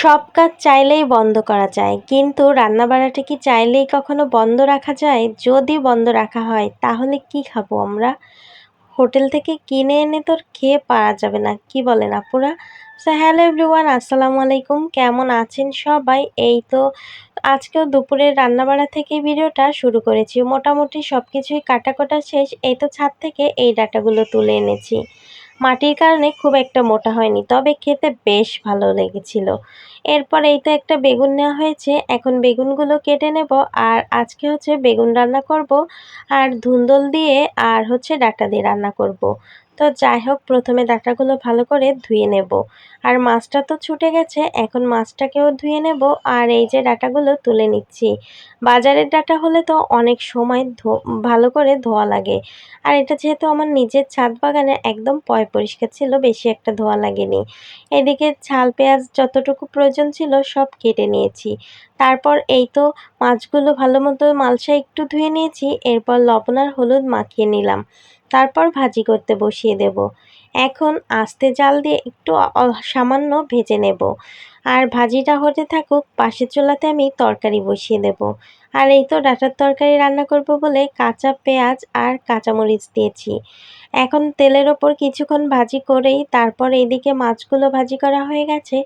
সব কাজ চাইলেই বন্ধ করা যায়, কিন্তু রান্নাবাড়াটা কি চাইলেই কখনো বন্ধ রাখা যায়? যদি বন্ধ রাখা হয়, তাহলে কি খাব আমরা? হোটেল থেকে কিনে এনে তোর খেয়ে পারা যাবে না, কি বলেন আপুরা? সো হ্যালো এভরিওয়ান আসসালামু আলাইকুম, কেমন আছেন সবাই? এই তো আজকেও দুপুরের রান্নাবাড়া থেকে ভিডিওটা শুরু করেছি। মোটামুটি সব কিছুই কাটাকোটা শেষ, এই তো ছাদ থেকে এই ডাটাগুলো তুলে এনেছি। মাটির কারণে খুব একটা মোটা হয়নি, তবে খেতে বেশ ভালো লেগেছিল এরপর এই তো একটা বেগুন নেওয়া হয়েছে, এখন বেগুনগুলো কেটে নেব, আর আজকে হচ্ছে বেগুন রান্না করব, আর ধুন্দল দিয়ে, আর হচ্ছে ডাটা দিয়ে রান্না করব। তো যাই হোক, প্রথমে ডাটাগুলো ভালো করে ধুয়ে নেব। আর মাছটা তো ছুটে গেছে, এখন মাছটাকেও ধুয়ে নেব আর এই যে ডাটাগুলো তুলে নিচ্ছি। বাজারের ডাটা হলে তো অনেক সময় ভালো করে ধোয়া লাগে। আর এটা যেহেতু আমার নিজের ছাদ বাগানে একদম পয় পরিষ্কার ছিল, বেশি একটা ধোয়া লাগেনি। এদিকে ছাল পেঁয়াজ যতটুকু প্রয়োজন ছিল সব কেটে নিয়েছি। তারপর এই তো মাছগুলো ভালো মতো মালসা একটু ধুয়ে নিয়েছি, এরপর লবণ আর হলুদ মাখিয়ে নিলাম। তারপর ভাজি করতে বসিয়ে দেব। এখন আস্তে জাল দিয়ে একটু সামান্য ভেজে নেব। আর ভাজিটা হতে থাকুক, পাশের চুলাতে আমি তরকারি বসিয়ে দেব। আর এই তো ডাটার তরকারি রান্না করব বলে কাঁচা পেঁয়াজ আর কাঁচামরিচ দিয়েছি। এখন তেলের ওপর কিছুক্ষণ ভাজি করেই তারপর এইদিকে মাছগুলো ভাজি করা হয়ে গেছে।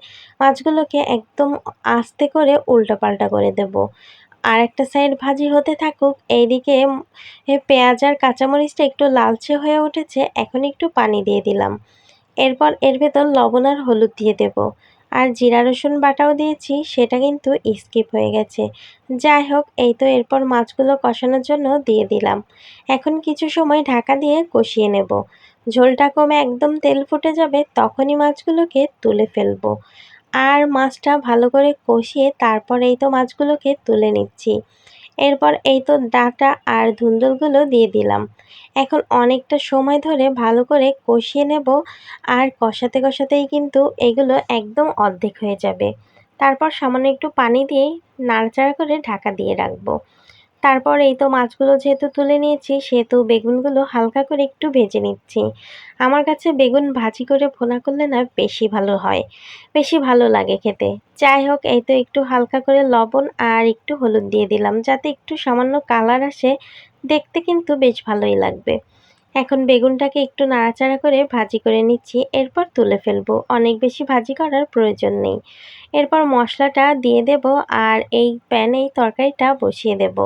মাছগুলোকে একদম আস্তে করে উল্টোপাল্টা করে দেব। আর একটা সাইড ভাজি হতে থাকুক, এইদিকে পেঁয়াজ আর কাঁচামরিচটা একটু লালচে হয়ে উঠেছে, এখন একটু পানি দিয়ে দিলাম। এরপর এর ভেতর লবণ আর হলুদ দিয়ে দেব। আর জিরা রসুন বাটাও দিয়েছি, সেটা কিন্তু স্কিপ হয়ে গেছে। যাই হোক, এই তো এরপর মাছগুলো কষানোর জন্য দিয়ে দিলাম। এখন কিছু সময় ঢাকা দিয়ে কষিয়ে নেব। ঝোলটা কমে একদম তেল ফুটে যাবে, তখনই মাছগুলোকে তুলে ফেলব। আর মাছটা ভালো করে কষিয়ে তারপর এই তো মাছগুলোকে তুলে নিচ্ছি। এরপর এই তো ডাটা আর ধুন্দুলগুলো দিয়ে দিলাম। এখন অনেকটা সময় ধরে ভালো করে কষিয়ে নেব আর কষাতে কষাতেই কিন্তু এগুলো একদম অর্ধেক হয়ে যাবে। তারপর সামান্য একটু পানি দিয়ে নাড়াচাড়া করে ঢাকা দিয়ে রাখব। তারপর এই তো মাছগুলো যেহেতু তুলে নিয়েছি, সেহেতু বেগুনগুলো হালকা করে একটু ভেজে নিচ্ছি। আমার কাছে বেগুন ভাজি করে ভোনা করলে না বেশি ভালো হয়, বেশি ভালো লাগে খেতে। যাই হোক, এই তো একটু হালকা করে লবণ আর একটু হলুদ দিয়ে দিলাম, যাতে একটু সামান্য কালার আসে, দেখতে কিন্তু বেশ ভালোই লাগবে। এখন বেগুনটাকে একটু নাড়াচাড়া করে ভাজি করে নিচ্ছি, এরপর তুলে ফেলব। অনেক বেশি ভাজি করার প্রয়োজন নেই। এরপর মশলাটা দিয়ে দেব আর এই প্যানে তরকারিটা বসিয়ে দেব।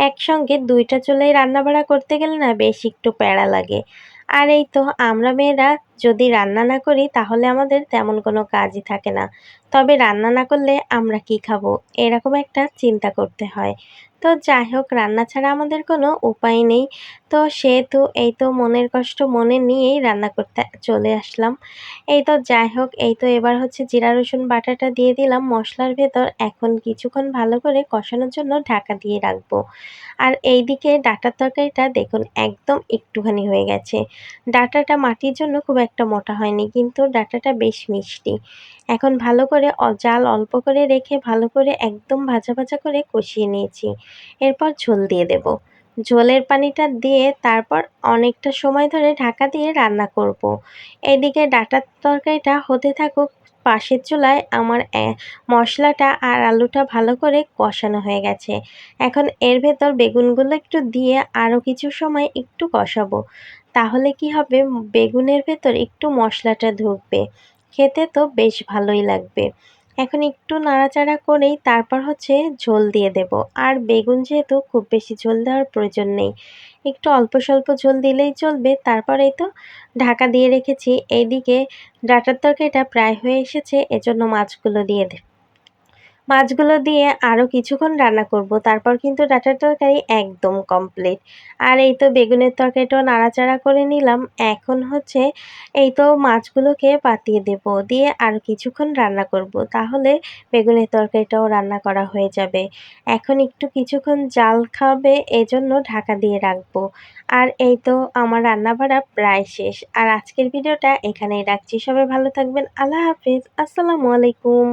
একসঙ্গে দুইটা চুলাই রান্নাবাড়া করতে গেলে না বেশ একটু প্যাড়া লাগে। আর এই তো আমরা মেয়েরা যদি রান্না না করি তাহলে আমাদের তেমন কোনো কাজই থাকে না। তবে রান্না না করলে আমরা কি খাব? এরকম একটা চিন্তা করতে হয়। তো যাই হোক, রান্না ছাড়া আমাদের কোনো উপায় নেই। তো সেহেতু এই তো মনের কষ্ট মনে নিয়েই রান্না করতে চলে আসলাম। এই তো যাই হোক, এই তো এবার হচ্ছে জিরা, রসুন, বাটাটা দিয়ে দিলাম মশলার ভেতর। এখন কিছুক্ষণ ভালো করে কষানোর জন্য ঢাকা দিয়ে রাখব। আর এই দিকে ডাটার তরকারিটা দেখুন একদম একটুখানি হয়ে গেছে। ডাটাটা মাটির জন্য খুব একটা মোটা হয়নি, কিন্তু ডাটাটা বেশ মিষ্টি। এখন ভালো করে জাল অল্প করে রেখে ভালো করে একদম ভাজা ভাজা করে কষিয়ে নিয়েছি। এরপর ঝোল দিয়ে দেব। ঝোলের পানিটা দিয়ে তারপর অনেকটা সময় ধরে ঢাকা দিয়ে রান্না করব। এদিকে ডাটার তরকারিটা হতে থাকুক, পাশের চুলায় আমার মশলাটা আর আলুটা ভালো করে কষানো হয়ে গেছে। এখন এর ভেতর বেগুনগুলো একটু দিয়ে আরও কিছু সময় একটু কষাবো। তাহলে কি হবে? বেগুনের ভেতর একটু মশলাটা ঢুকবে। খেতে তো বেশ ভালোই লাগবে। এখন একটু নাড়াচাড়া করেই তারপর হচ্ছে ঝোল দিয়ে দেব। আর বেগুন যেহেতু খুব বেশি ঝোল দেওয়ার প্রয়োজন নেই। একটু অল্প স্বল্প ঝোল দিলেই চলবে। তারপরেই তো ঢাকা দিয়ে রেখেছি। এইদিকে ডাটার তরকারিটা প্রায় হয়ে এসেছে। এজন্য মাছগুলো দিয়ে দেব মাছগুলো দিয়ে আরও কিছুক্ষণ রান্না করব, তারপর কিন্তু ডাটার তরকারি একদম কমপ্লিট আর এই তো বেগুনের তরকারিটাও নাড়াচাড়া করে নিলাম। এখন হচ্ছে এই তো মাছগুলোকে পাতিয়ে দেব, দিয়ে আরও কিছুক্ষণ রান্না করব, তাহলে বেগুনের তরকারিটাও রান্না করা হয়ে যাবে। এখন একটু কিছুক্ষণ জাল খাবে এজন্য ঢাকা দিয়ে রাখব। আর এই তো আমার রান্না বাড়া প্রায় শেষ। আর আজকের ভিডিওটা এখানেই রাখছি। সবাই ভালো থাকবেন। আল্লাহ হাফিজ। আসসালামু আলাইকুম।